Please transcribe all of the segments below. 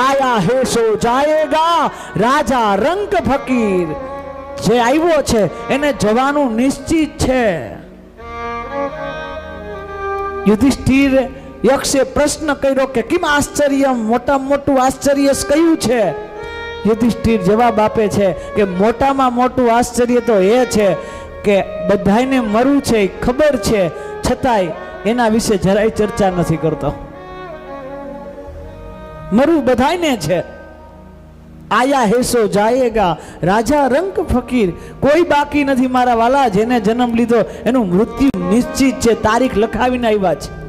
આયા હે સો જાયેગા, રાજા રંગ ફકીર. જે આવ્યો છે, એને જવાનું નિશ્ચિત છે. યુધિષ્ઠિર યક્ષે પ્રશ્ન કર્યો કે કેમ આશ્ચર્ય મોટા મોટું આશ્ચર્ય કયું છે? યુધિષ્ઠિર જવાબ આપે છે કે મોટામાં મોટું આશ્ચર્ય તો એ છે કે બધાને મરવું છે ખબર છે. છતાંય એના વિશે જરાય ચર્ચા નથી કરતો. મરવું બધાને છે. આયા હેસો જાયેગા, રાજા રંક ફકીર, કોઈ બાકી નથી મારા વાલા, જેને જન્મ લીધો, એનું મૃત્યુ નિશ્ચિત છે, તારીખ લખાવીને આવ્યા છે.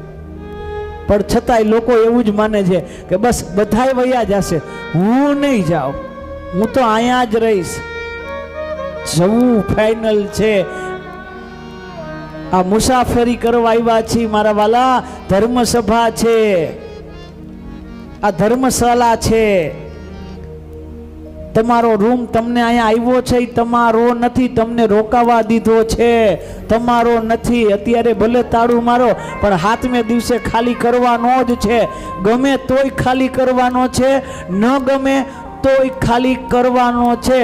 પણ છતાંય લોકો એવું જ માને છે કે બસ બધાય વયા જશે. હું નહીં જાઉં. હું તો અહીંયા જ રહીશ. જવું ફાઇનલ છે. આ મુસાફરી કરવા આવ્યા છીએ મારા વાલા. ધર્મસભા છે. આ ધર્મશાળા છે. તમારો રૂમ તમને અહીંયા આવ્યો છે તમારો નથી, તમને રોકાવા દીધો છે. તમારો નથી, અત્યારે ભલે તાળું મારો, પણ હાથમે દિવસે ખાલી કરવાનો જ છે. ગમે તોય ખાલી કરવાનો છે, ન ગમે તોય ખાલી કરવાનો છે.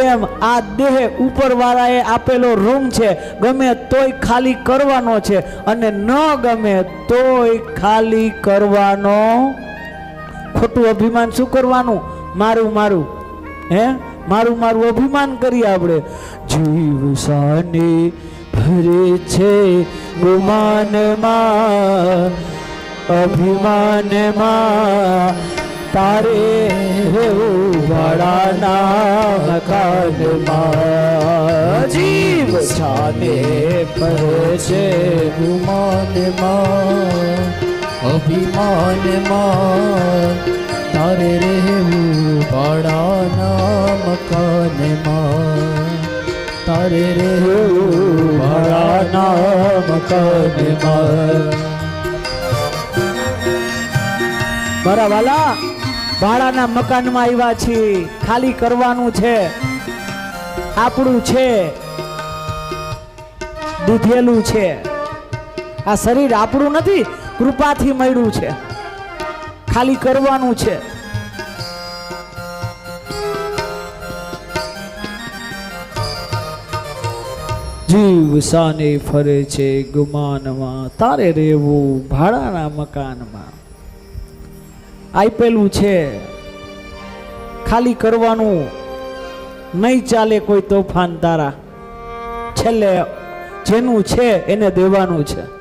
એમ આ દેહ ઉપરવાળાએ આપેલો રૂમ છે, ગમે તોય ખાલી કરવાનો છે અને ન ગમે તોય ખાલી કરવાનો ખોટું અભિમાન શું કરવાનું? મારું મારું. હે? મારું મારું અભિમાન કરીએ આપણે. જીવ સાને ભરે છે ગુમાનમાં. અભિમાનમાં તારે રહેવું વાળાના કાનમાં. જીવ સાને ભરે છે ગુમાનમાં. અભિમાનમાં તારે રહેવું ભાડાના મકાનમાં તારે રહેવું ભાડાના મકાનમાં મારા વાલા, ભાડાના મકાનમાં આવ્યા છીએ. ખાલી કરવાનું છે. આપણું છે. દૂધેલું છે. આ શરીર આપણું નથી કૃપાથી મળ્યું છે. ખાલી કરવાનું છે. જીવ સાને ફરે છે ગુમાનમાં, તારે રહેવું ભાડાના મકાનમાં. આપેલું છે. ખાલી કરવાનું, નહીં ચાલે કોઈ તોફાન તારા. છેલ્લે જેનું છે એને દેવાનું છે.